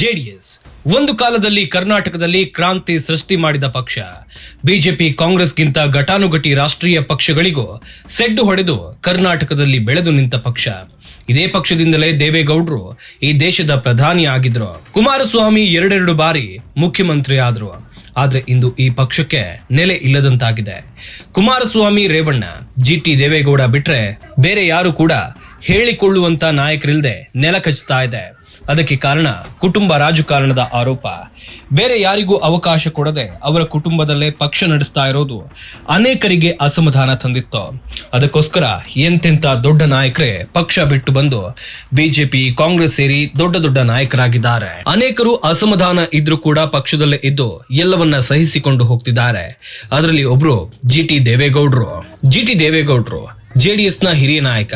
JDS. ಒಂದು ಕಾಲದಲ್ಲಿ ಕರ್ನಾಟಕದಲ್ಲಿ ಕ್ರಾಂತಿ ಸೃಷ್ಟಿ ಮಾಡಿದ ಪಕ್ಷ. ಬಿಜೆಪಿ, ಕಾಂಗ್ರೆಸ್ಗಿಂತ ಘಟಾನುಘಟಿ ರಾಷ್ಟ್ರೀಯ ಪಕ್ಷಗಳಿಗೂ ಸೆಡ್ಡು ಹೊಡೆದು ಕರ್ನಾಟಕದಲ್ಲಿ ಬೆಳೆದು ನಿಂತ ಪಕ್ಷ. ಇದೇ ಪಕ್ಷದಿಂದಲೇ ದೇವೇಗೌಡರು ಈ ದೇಶದ ಪ್ರಧಾನಿ ಆಗಿದ್ರು. ಕುಮಾರಸ್ವಾಮಿ ಎರಡೆರಡು ಬಾರಿ ಮುಖ್ಯಮಂತ್ರಿ ಆದ್ರು. ಆದ್ರೆ ಇಂದು ಈ ಪಕ್ಷಕ್ಕೆ ನೆಲೆ ಇಲ್ಲದಂತಾಗಿದೆ. ಕುಮಾರಸ್ವಾಮಿ, ರೇವಣ್ಣ, ಜಿ ಟಿ ದೇವೇಗೌಡ ಬಿಟ್ರೆ ಬೇರೆ ಯಾರು ಕೂಡ ಹೇಳಿಕೊಳ್ಳುವಂತ ನಾಯಕರಿಲ್ಲದೆ ನೆಲ ಕಚ್ಚುತ್ತಾ ಇದೆ. ಅದಕ್ಕೆ ಕಾರಣ ಕುಟುಂಬ ರಾಜಕಾರಣದ ಆರೋಪ. ಬೇರೆ ಯಾರಿಗೂ ಅವಕಾಶ ಕೊಡದೆ ಅವರ ಕುಟುಂಬದಲ್ಲೇ ಪಕ್ಷ ನಡೆಸ್ತಾ ಇರೋದು ಅನೇಕರಿಗೆ ಅಸಮಾಧಾನ ತಂದಿತ್ತು. ಅದಕ್ಕೋಸ್ಕರ ಎಂತೆಂತ ದೊಡ್ಡ ನಾಯಕರೇ ಪಕ್ಷ ಬಿಟ್ಟು ಬಂದು ಬಿಜೆಪಿ, ಕಾಂಗ್ರೆಸ್ ಸೇರಿ ದೊಡ್ಡ ದೊಡ್ಡ ನಾಯಕರಾಗಿದ್ದಾರೆ. ಅನೇಕರು ಅಸಮಾಧಾನ ಇದ್ರೂ ಕೂಡ ಪಕ್ಷದಲ್ಲೇ ಇದ್ದು ಎಲ್ಲವನ್ನ ಸಹಿಸಿಕೊಂಡು ಹೋಗ್ತಿದ್ದಾರೆ. ಅದರಲ್ಲಿ ಒಬ್ರು ಜಿ ಟಿ ದೇವೇಗೌಡರು. ಜಿ ಟಿ ದೇವೇಗೌಡರು ಜೆಡಿಎಸ್ನ ಹಿರಿಯ ನಾಯಕ.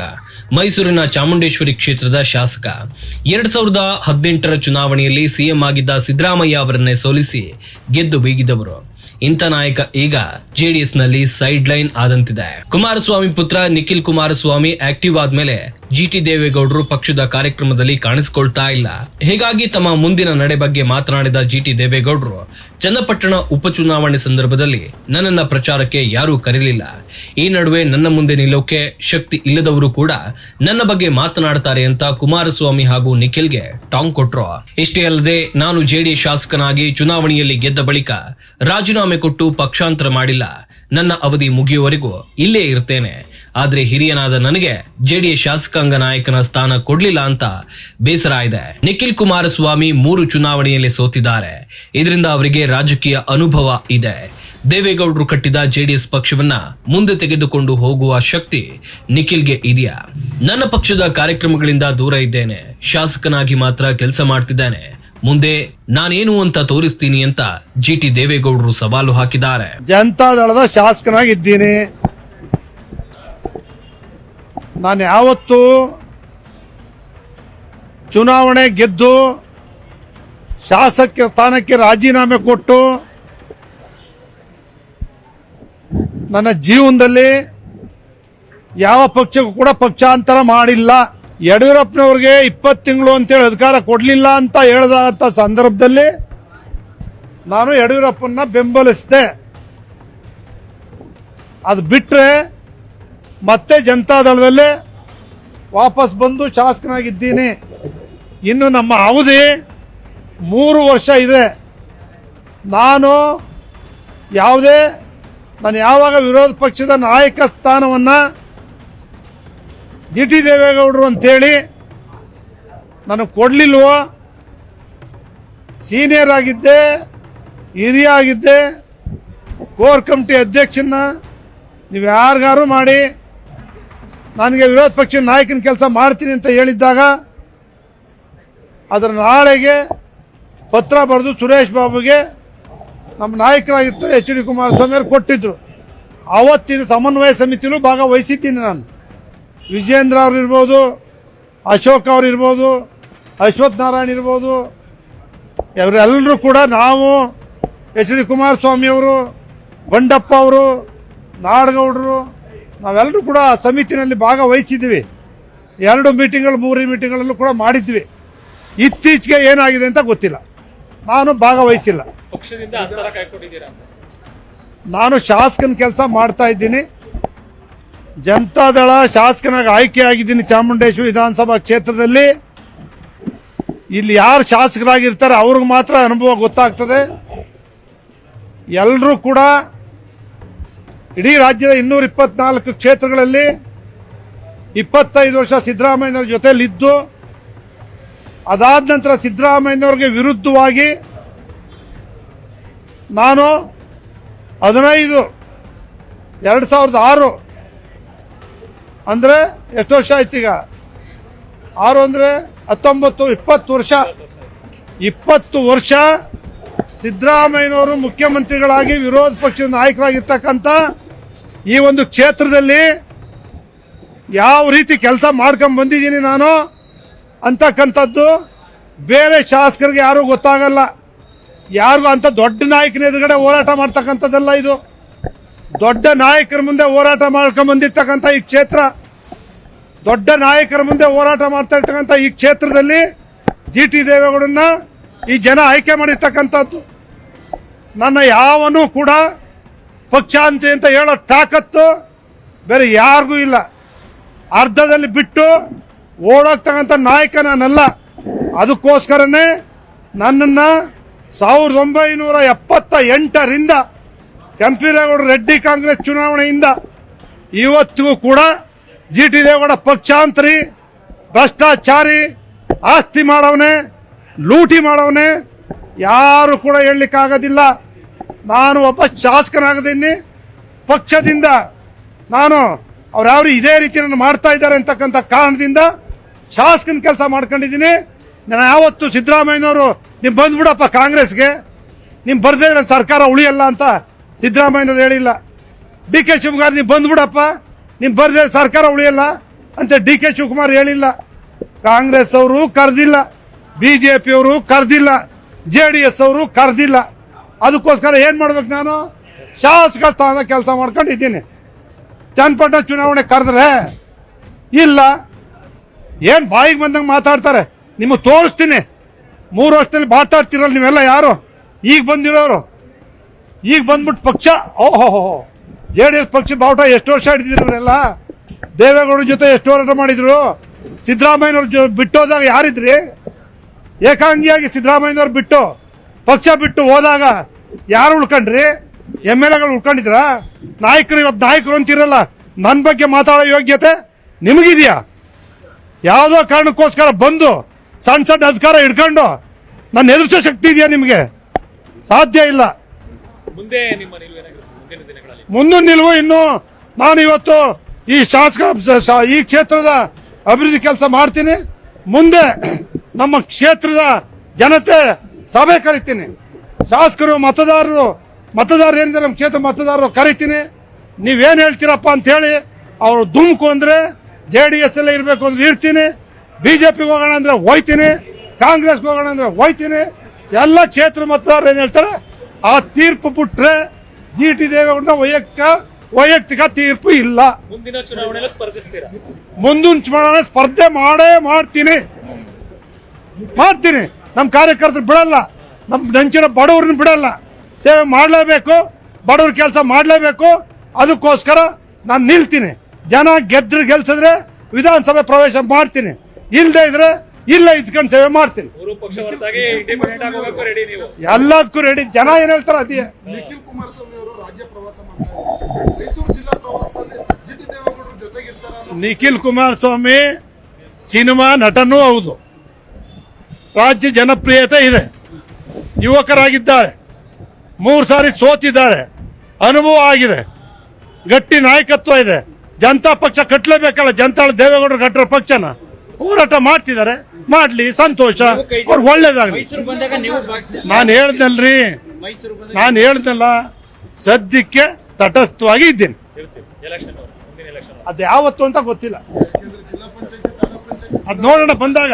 ಮೈಸೂರಿನ ಚಾಮುಂಡೇಶ್ವರಿ ಕ್ಷೇತ್ರದ ಶಾಸಕ. ಎರಡ್ ಸಾವಿರದ ಹದಿನೆಂಟರ ಚುನಾವಣೆಯಲ್ಲಿ ಸಿಎಂ ಆಗಿದ್ದ ಸಿದ್ದರಾಮಯ್ಯ ಅವರನ್ನೇ ಸೋಲಿಸಿ ಗೆದ್ದು ಬೀಗಿದವರು. ಇಂಥ ನಾಯಕ ಈಗ ಜೆಡಿಎಸ್ನಲ್ಲಿ ಸೈಡ್ ಲೈನ್ ಆದಂತಿದೆ. ಕುಮಾರಸ್ವಾಮಿ ಪುತ್ರ ನಿಖಿಲ್ ಕುಮಾರಸ್ವಾಮಿ ಆಕ್ಟಿವ್ ಆದ್ಮೇಲೆ ಜಿ ಟಿ ದೇವೇಗೌಡರು ಪಕ್ಷದ ಕಾರ್ಯಕ್ರಮದಲ್ಲಿ ಕಾಣಿಸಿಕೊಳ್ತಾ ಇಲ್ಲ. ಹೀಗಾಗಿ ತಮ್ಮ ಮುಂದಿನ ನಡೆ ಬಗ್ಗೆ ಮಾತನಾಡಿದ ಜಿಟಿ ದೇವೇಗೌಡರು, ಚನ್ನಪಟ್ಟಣ ಉಪಚುನಾವಣೆ ಸಂದರ್ಭದಲ್ಲಿ ನನ್ನನ್ನ ಪ್ರಚಾರಕ್ಕೆ ಯಾರೂ ಕರೆಯಲಿಲ್ಲ ಈ ನಡುವೆ ನನ್ನ ಮುಂದೆ ನಿಲ್ಲೋಕೆ ಶಕ್ತಿ ಇಲ್ಲದವರು ಕೂಡ ನನ್ನ ಬಗ್ಗೆ ಮಾತನಾಡ್ತಾರೆ ಅಂತ ಕುಮಾರಸ್ವಾಮಿ ಹಾಗೂ ನಿಖಿಲ್ಗೆ ಟಾಂಗ್ ಕೊಟ್ರು. ಇಷ್ಟೇ ಅಲ್ಲದೆ ನಾನು ಜೆಡಿಎಸ್ ಶಾಸಕನಾಗಿ ಚುನಾವಣೆಯಲ್ಲಿ ಗೆದ್ದ ಬಳಿಕ ರಾಜೀನಾಮೆ ಕೊಟ್ಟು ಪಕ್ಷಾಂತರ ಮಾಡಿಲ್ಲ. ನನ್ನ ಅವಧಿ ಮುಗಿಯುವವರೆಗೂ ಇಲ್ಲೇ ಇರ್ತೇನೆ. ಆದ್ರೆ ಹಿರಿಯನಾದ ನನಗೆ ಜೆಡಿಎಸ್ ಶಾಸಕಾಂಗ ನಾಯಕನ ಸ್ಥಾನ ಕೊಡ್ಲಿಲ್ಲ ಅಂತ ಬೇಸರ ಇದೆ. ನಿಖಿಲ್ ಕುಮಾರಸ್ವಾಮಿ ಮೂರು ಚುನಾವಣೆಯಲ್ಲಿ ಸೋತಿದ್ದಾರೆ. ಇದರಿಂದ ಅವರಿಗೆ ರಾಜಕೀಯ ಅನುಭವ ಇದೆ. ದೇವೇಗೌಡರು ಕಟ್ಟಿದ ಜೆಡಿಎಸ್ ಪಕ್ಷವನ್ನ ಮುಂದೆ ತೆಗೆದುಕೊಂಡು ಹೋಗುವ ಶಕ್ತಿ ನಿಖಿಲ್ಗೆ ಇದೆಯಾ? ನನ್ನ ಪಕ್ಷದ ಕಾರ್ಯಕ್ರಮಗಳಿಂದ ದೂರ ಇದ್ದೇನೆ. ಶಾಸಕನಾಗಿ ಮಾತ್ರ ಕೆಲಸ ಮಾಡ್ತಿದ್ದೇನೆ. ಮುಂದೆ ನಾನೇನು ಅಂತ ತೋರಿಸ್ತೀನಿ ಅಂತ ಜಿ ಟಿ ದೇವೇಗೌಡರು ಸವಾಲು ಹಾಕಿದ್ದಾರೆ. ಜನತಾದಳದ ಶಾಸಕನಾಗಿದ್ದೀನಿ. ನಾನು ಯಾವತ್ತೂ ಚುನಾವಣೆ ಗೆದ್ದು ಶಾಸಕ ಸ್ಥಾನಕ್ಕೆ ರಾಜೀನಾಮೆ ಕೊಟ್ಟು ನನ್ನ ಜೀವನದಲ್ಲಿ ಯಾವ ಪಕ್ಷಕ್ಕೂ ಕೂಡ ಪಕ್ಷಾಂತರ ಮಾಡಿಲ್ಲ. ಯಡಿಯೂರಪ್ಪನವ್ರಿಗೆ ಇಪ್ಪತ್ತು ತಿಂಗಳು ಅಂತೇಳಿ ಅಧಿಕಾರ ಕೊಡಲಿಲ್ಲ ಅಂತ ಹೇಳಿದಂಥ ಸಂದರ್ಭದಲ್ಲಿ ನಾನು ಯಡಿಯೂರಪ್ಪನ ಬೆಂಬಲಿಸಿದೆ. ಅದು ಬಿಟ್ಟರೆ ಮತ್ತೆ ಜನತಾದಳದಲ್ಲೇ ವಾಪಸ್ ಬಂದು ಶಾಸಕನಾಗಿದ್ದೀನಿ. ಇನ್ನು ನಮ್ಮ ಅವಧಿ ಮೂರು ವರ್ಷ ಇದೆ. ನಾನು ಯಾವುದೇ, ನಾನು ಯಾವಾಗ ವಿರೋಧ ಪಕ್ಷದ ನಾಯಕ ಸ್ಥಾನವನ್ನು ಜಿ ಟಿ ದೇವೇಗೌಡರು ಅಂತೇಳಿ ನನಗೆ ಕೊಡಲಿಲ್ವೋ? ಸೀನಿಯರ್ ಆಗಿದ್ದೆ, ಹಿರಿಯ ಆಗಿದ್ದೆ, ಕೋರ್ ಕಮಿಟಿ ಅಧ್ಯಕ್ಷನ್ನ ನೀವು ಯಾರಿಗಾರು ಮಾಡಿ ನನಗೆ ವಿರೋಧ ಪಕ್ಷದ ನಾಯಕನ ಕೆಲಸ ಮಾಡ್ತೀನಿ ಅಂತ ಹೇಳಿದ್ದಾಗ ಅದರ ನಾಳೆಗೆ ಪತ್ರ ಬರೆದು ಸುರೇಶ್ ಬಾಬುಗೆ ನಮ್ಮ ನಾಯಕರಾಗಿತ್ತು ಎಚ್ ಡಿ ಕುಮಾರಸ್ವಾಮಿ ಅವರು ಕೊಟ್ಟಿದ್ರು. ಅವತ್ತಿನ ಸಮನ್ವಯ ಸಮಿತಿಲೂ ಭಾಗವಹಿಸಿದ್ದೀನಿ ನಾನು. ವಿಜೇಂದ್ರ ಅವ್ರು ಇರ್ಬೋದು, ಅಶೋಕ್ ಅವ್ರು ಇರ್ಬೋದು, ಅಶ್ವಥ್ ನಾರಾಯಣ್ ಇರ್ಬೋದು, ಇವರೆಲ್ಲರೂ ಕೂಡ ನಾವು ಎಚ್ ಡಿ ಕುಮಾರಸ್ವಾಮಿ ಅವರು, ಬಂಡಪ್ಪ ಅವರು, ನಾಡಗೌಡರು ನಾವೆಲ್ಲರೂ ಕೂಡ ಸಮಿತಿನಲ್ಲಿ ಭಾಗವಹಿಸಿದ್ದೀವಿ. ಎರಡು ಮೀಟಿಂಗ್ಗಳು ಮೂರು ಮೀಟಿಂಗ್ಗಳಲ್ಲೂ ಕೂಡ ಮಾಡಿದ್ವಿ. ಇತ್ತೀಚೆಗೆ ಏನಾಗಿದೆ ಅಂತ ಗೊತ್ತಿಲ್ಲ. ನಾನು ಭಾಗವಹಿಸಿಲ್ಲ. ನಾನು ಶಾಸಕನ ಕೆಲಸ ಮಾಡ್ತಾ ಇದ್ದೀನಿ. ಜನತಾದಳ ಶಾಸಕನಾಗಿ ಆಯ್ಕೆ ಆಗಿದ್ದೀನಿ ಚಾಮುಂಡೇಶ್ವರಿ ವಿಧಾನಸಭಾ ಕ್ಷೇತ್ರದಲ್ಲಿ. ಇಲ್ಲಿ ಯಾರು ಶಾಸಕರಾಗಿರ್ತಾರೆ ಅವ್ರಿಗೆ ಮಾತ್ರ ಅನುಭವ ಗೊತ್ತಾಗ್ತದೆ. ಎಲ್ಲರೂ ಕೂಡ ಇಡೀ ರಾಜ್ಯದ ಇನ್ನೂರ ಇಪ್ಪತ್ನಾಲ್ಕು ಕ್ಷೇತ್ರಗಳಲ್ಲಿ ಇಪ್ಪತ್ತೈದು ವರ್ಷ ಸಿದ್ದರಾಮಯ್ಯನವ್ರ ಜೊತೆಯಲ್ಲಿದ್ದು, ಅದಾದ ನಂತರ ಸಿದ್ದರಾಮಯ್ಯನವ್ರಿಗೆ ವಿರುದ್ಧವಾಗಿ ನಾನು ಹದಿನೈದು, ಎರಡು ಸಾವಿರದ ಆರು ಅಂದರೆ ಎಷ್ಟು ವರ್ಷ ಆಯ್ತು ಈಗ? ಆರು ಅಂದರೆ ಹತ್ತೊಂಬತ್ತು, ಇಪ್ಪತ್ತು ವರ್ಷ. ಇಪ್ಪತ್ತು ವರ್ಷ ಸಿದ್ದರಾಮಯ್ಯನವರು ಮುಖ್ಯಮಂತ್ರಿಗಳಾಗಿ ವಿರೋಧ ಪಕ್ಷದ ನಾಯಕರಾಗಿರ್ತಕ್ಕಂಥ ಈ ಒಂದು ಕ್ಷೇತ್ರದಲ್ಲಿ ಯಾವ ರೀತಿ ಕೆಲಸ ಮಾಡ್ಕೊಂಡ್ ಬಂದಿದ್ದೀನಿ ನಾನು ಅಂತಕ್ಕಂಥದ್ದು ಬೇರೆ ಶಾಸಕರಿಗೆ ಯಾರೂ ಗೊತ್ತಾಗಲ್ಲ. ಯಾರಿಗೂ ಅಂತ ದೊಡ್ಡ ನಾಯಕನ ಎದುರುಗಡೆ ಹೋರಾಟ ಮಾಡ್ತಕ್ಕಂಥದ್ದಲ್ಲ ಇದು. ದೊಡ್ಡ ನಾಯಕರ ಮುಂದೆ ಹೋರಾಟ ಮಾಡ್ಕೊಂಬಂದಿರ್ತಕ್ಕಂಥ ಈ ಕ್ಷೇತ್ರ. ದೊಡ್ಡ ನಾಯಕರ ಮುಂದೆ ಹೋರಾಟ ಮಾಡ್ತಾ ಇರ್ತಕ್ಕಂಥ ಈ ಕ್ಷೇತ್ರದಲ್ಲಿ ಜಿ ಟಿ ದೇವೇಗೌಡನ್ನ ಈ ಜನ ಆಯ್ಕೆ ಮಾಡಿರ್ತಕ್ಕಂಥದ್ದು. ನನ್ನ ಯಾವನೂ ಕೂಡ ಪಕ್ಷಾಂತಿ ಅಂತ ಹೇಳೋ ತಾಕತ್ತು ಬೇರೆ ಯಾರಿಗೂ ಇಲ್ಲ. ಅರ್ಧದಲ್ಲಿ ಬಿಟ್ಟು ಓಡೋಗ್ತಕ್ಕಂಥ ನಾಯಕ ನಾನಲ್ಲ. ಅದಕ್ಕೋಸ್ಕರನೇ ನನ್ನನ್ನು ಸಾವಿರದ ಒಂಬೈನೂರ ಎಪ್ಪತ್ತ ಎಂಟರಿಂದ ಕೆಂಪೇಗೌಡ ರೆಡ್ಡಿ ಕಾಂಗ್ರೆಸ್ ಚುನಾವಣೆಯಿಂದ ಇವತ್ತಿಗೂ ಕೂಡ ಜಿ ಟಿ ದೇವೇಗೌಡ ಪಕ್ಷಾಂತರಿ, ಭ್ರಷ್ಟಾಚಾರಿ, ಆಸ್ತಿ ಮಾಡವನೆ, ಲೂಟಿ ಮಾಡವನೆ ಯಾರು ಕೂಡ ಹೇಳಲಿಕ್ಕಾಗೋದಿಲ್ಲ. ನಾನು ಒಬ್ಬ ಶಾಸಕನಾಗದೀನಿ ಪಕ್ಷದಿಂದ ನಾನು ಅವ್ರು ಇದೇ ರೀತಿ ನನ್ನ ಮಾಡ್ತಾ ಇದ್ದಾರೆ ಅಂತಕ್ಕಂಥ ಕಾರಣದಿಂದ ಶಾಸಕನ ಕೆಲಸ ಮಾಡ್ಕೊಂಡಿದ್ದೀನಿ. ನಾನು ಯಾವತ್ತು ಸಿದ್ದರಾಮಯ್ಯನವರು ನೀವು ಬಂದ್ಬಿಡಪ್ಪ ಕಾಂಗ್ರೆಸ್ಗೆ. ನಿಮ್ಮ ಬರ್ದೇ ನನ್ನ ಸರ್ಕಾರ ಉಳಿಯಲ್ಲ ಅಂತ ಸಿದ್ದರಾಮಯ್ಯನವ್ರು ಹೇಳಿಲ್ಲ. ಡಿ ಕೆ ಶಿವಕುಮಾರ್ ನೀವು ಬಂದ್ಬಿಡಪ್ಪ. ನೀವು ಬರ್ದೇ ಸರ್ಕಾರ ಉಳಿಯಲ್ಲ ಅಂತ ಡಿ ಕೆ ಶಿವಕುಮಾರ್ ಹೇಳಿಲ್ಲ. ಕಾಂಗ್ರೆಸ್ ಅವರು ಕರೆದಿಲ್ಲ. ಬಿಜೆಪಿ ಅವರು ಕರೆದಿಲ್ಲ. ಜೆ ಡಿ ಎಸ್ ಅವರು ಕರೆದಿಲ್ಲ. ಅದಕ್ಕೋಸ್ಕರ ಏನು ಮಾಡ್ಬೇಕು ನಾನು? ಶಾಸಕ ಸ್ಥಾನದ ಕೆಲಸ ಮಾಡ್ಕೊಂಡಿದ್ದೀನಿ. ಚನ್ನಪಟ್ಟಣ ಚುನಾವಣೆ ಕರೆದ್ರೆ ಇಲ್ಲ. ಏನು ಬಾಯಿಗೆ ಬಂದಂಗೆ ಮಾತಾಡ್ತಾರೆ? ನಿಮಗೆ ತೋರಿಸ್ತೀನಿ. ಮೂರು ವರ್ಷದಲ್ಲಿ ಮಾತಾಡ್ತಿರಲ್ಲ ನೀವೆಲ್ಲ ಯಾರು? ಈಗ ಬಂದಿರೋರು. ಈಗ ಬಂದ್ಬಿಟ್ಟು ಪಕ್ಷ, ಓಹೋ ಜೆ ಡಿ ಎಸ್ ಪಕ್ಷ ಬಾವುಟ ಎಷ್ಟು ವರ್ಷ ಹಿಡಿದಿದ್ರು ಇವರೆಲ್ಲ? ದೇವೇಗೌಡರ ಜೊತೆ ಎಷ್ಟು ಹೋರಾಟ ಮಾಡಿದ್ರು? ಸಿದ್ದರಾಮಯ್ಯನವ್ರ ಜೊ, ಬಿಟ್ಟೋದಾಗ ಯಾರಿದ್ರಿ? ಏಕಾಂಗಿಯಾಗಿ ಸಿದ್ದರಾಮಯ್ಯನವ್ರು ಬಿಟ್ಟು ಪಕ್ಷ ಬಿಟ್ಟು ಹೋದಾಗ ಯಾರು ಉಳ್ಕೊಂಡ್ರಿ? ಎಂ ಎಲ್ ಎಗಳು ಉಳ್ಕೊಂಡಿದ್ರ? ನಾಯಕರು ಇವತ್ತು ನಾಯಕರು ಅಂತಿರಲ್ಲ ನನ್ನ ಬಗ್ಗೆ ಮಾತಾಡೋ ಯೋಗ್ಯತೆ ನಿಮಗಿದೆಯಾ? ಯಾವುದೋ ಕಾರಣಕ್ಕೋಸ್ಕರ ಬಂದು ಸಣ್ಣ ಸಣ್ಣ ಅಧಿಕಾರ ಹಿಡ್ಕೊಂಡು ನನ್ನ ಎದುರಿಸೋ ಶಕ್ತಿ ಇದೆಯಾ ನಿಮಗೆ? ಸಾಧ್ಯ ಇಲ್ಲ. ಮುಂದಿನ ನಿಲುವು ಇನ್ನು ನಾನು ಇವತ್ತು ಈ ಶಾಸಕ ಈ ಕ್ಷೇತ್ರದ ಅಭಿವೃದ್ಧಿ ಕೆಲಸ ಮಾಡ್ತೀನಿ. ಮುಂದೆ ನಮ್ಮ ಕ್ಷೇತ್ರದ ಜನತೆ ಸಭೆ ಕರಿತೀನಿ. ಶಾಸಕರು ಮತದಾರರು ಮತದಾರರು ಏನಿದ್ದಾರೆ ನಮ್ಮ ಕ್ಷೇತ್ರ ಮತದಾರರು ಕರಿತೀನಿ. ನೀವೇನು ಹೇಳ್ತೀರಪ್ಪ ಅಂತ ಹೇಳಿ ಅವರು ದುಮ್ಕು ಅಂದರೆ ಜೆ ಡಿ ಎಸ್ ಎಲ್ಲ ಇರಬೇಕು ಅಂದ್ರೆ ಇರ್ತೀನಿ. ಬಿಜೆಪಿಗೆ ಹೋಗೋಣ ಅಂದ್ರೆ ಹೋಯ್ತೀನಿ. ಕಾಂಗ್ರೆಸ್ಗೆ ಹೋಗೋಣ ಅಂದ್ರೆ ಹೋಯ್ತೀನಿ. ಎಲ್ಲ ಕ್ಷೇತ್ರ ಮತದಾರರು ಏನು ಹೇಳ್ತಾರೆ? ಆ ತೀರ್ಪು ಬಿಟ್ರೆ ಜಿ ಟಿ ದೇವೇಗೌಡ ವೈಯಕ್ತಿಕ ವೈಯಕ್ತಿಕ ತೀರ್ಪು ಇಲ್ಲ. ಮುಂದಿನ ಚುನಾವಣೆ ಸ್ಪರ್ಧಿಸ್ತೀರಾ? ಮುಂದಿನ ಚುನಾವಣೆ ಸ್ಪರ್ಧೆ ಮಾಡೇ ಮಾಡ್ತೀನಿ. ಮಾಡ್ತೀನಿ. ನಮ್ಮ ಕಾರ್ಯಕರ್ತರು ಬಿಡಲ್ಲ. ನಮ್ಮ ನೆಂಚಿನ ಬಡವ್ರನ್ನ ಬಿಡಲ್ಲ. ಸೇವೆ ಮಾಡಲೇಬೇಕು. ಬಡವ್ರ ಕೆಲಸ ಮಾಡಲೇಬೇಕು. ಅದಕ್ಕೋಸ್ಕರ ನಾನು ನಿಲ್ತೀನಿ. ಜನ ಗೆದ್ರು ಗೆಲ್ಸಿದ್ರೆ ವಿಧಾನಸಭೆ ಪ್ರವೇಶ ಮಾಡ್ತೀನಿ. ಇಲ್ಲದೆ ಇದ್ರೆ ಇಲ್ಲ ಇದ್ಕೊಂಡು ಸೇವೆ ಮಾಡ್ತೀನಿ. ಎಲ್ಲದಕ್ಕೂ ರೆಡಿ ಜನ ಏನ್ ಹೇಳ್ತಾರ ಅದೇ. ನಿಖಿಲ್ ಕುಮಾರಸ್ವಾಮಿ ಅವರು ರಾಜ್ಯ ಪ್ರವಾಸ ಮೈಸೂರು ಜಿಲ್ಲಾ ಪ್ರವಾಸದಲ್ಲಿ ನಿಖಿಲ್ ಕುಮಾರಸ್ವಾಮಿ ಸಿನಿಮಾ ನಟನೂ ಹೌದು. ರಾಜ್ಯ ಜನಪ್ರಿಯತೆ ಇದೆ. ಯುವಕರಾಗಿದ್ದಾರೆ. ಮೂರು ಸಾರಿ ಸೋತಿದ್ದಾರೆ. ಅನುಭವ ಆಗಿದೆ. ಗಟ್ಟಿ ನಾಯಕತ್ವ ಇದೆ. ಜನತಾ ಪಕ್ಷ ಕಟ್ಟಲೇಬೇಕಲ್ಲ ಜನತಾಳ ದೇವೇಗೌಡರು ಕಟ್ಟರ ಪಕ್ಷನ. ಹೋರಾಟ ಮಾಡ್ತಿದ್ದಾರೆ. ಮಾಡ್ಲಿ ಸಂತೋಷ. ಅವ್ರು ಒಳ್ಳೇದಾಗಲಿ. ನಾನು ಹೇಳ್ದಲ್ರಿ. ನಾನು ಹೇಳ್ದಲ್ಲ ಸದ್ಯಕ್ಕೆ ತಟಸ್ಥವಾಗಿ ಇದ್ದೀನಿ. ಅದು ಯಾವತ್ತು ಅಂತ ಗೊತ್ತಿಲ್ಲ. ಅದ್ ನೋಡೋಣ ಬಂದಾಗ.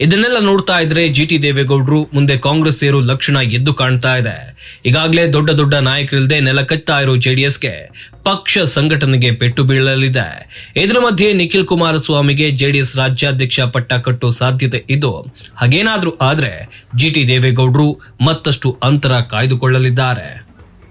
ಇದನ್ನೆಲ್ಲ ನೋಡ್ತಾ ಇದ್ರೆ ಜಿ ಟಿ ದೇವೇಗೌಡರು ಮುಂದೆ ಕಾಂಗ್ರೆಸ್ ಸೇರು ಲಕ್ಷಣ ಎದ್ದು ಕಾಣ್ತಾ ಇದೆ. ಈಗಾಗಲೇ ದೊಡ್ಡ ದೊಡ್ಡ ನಾಯಕರಿಲ್ಲದೆ ನೆಲ ಕಚ್ತಾ ಇರೋ ಜೆಡಿಎಸ್ಗೆ ಪಕ್ಷ ಸಂಘಟನೆಗೆ ಪೆಟ್ಟು ಬೀಳಲಿದೆ. ಇದರ ಮಧ್ಯೆ ನಿಖಿಲ್ ಕುಮಾರಸ್ವಾಮಿಗೆ ಜೆಡಿಎಸ್ ರಾಜ್ಯಾಧ್ಯಕ್ಷ ಪಟ್ಟ ಕಟ್ಟೋ ಸಾಧ್ಯತೆ ಇದ್ದು ಹಾಗೇನಾದ್ರೂ ಆದ್ರೆ ಜಿ ಟಿ ದೇವೇಗೌಡರು ಮತ್ತಷ್ಟು ಅಂತರ ಕಾಯ್ದುಕೊಳ್ಳಲಿದ್ದಾರೆ.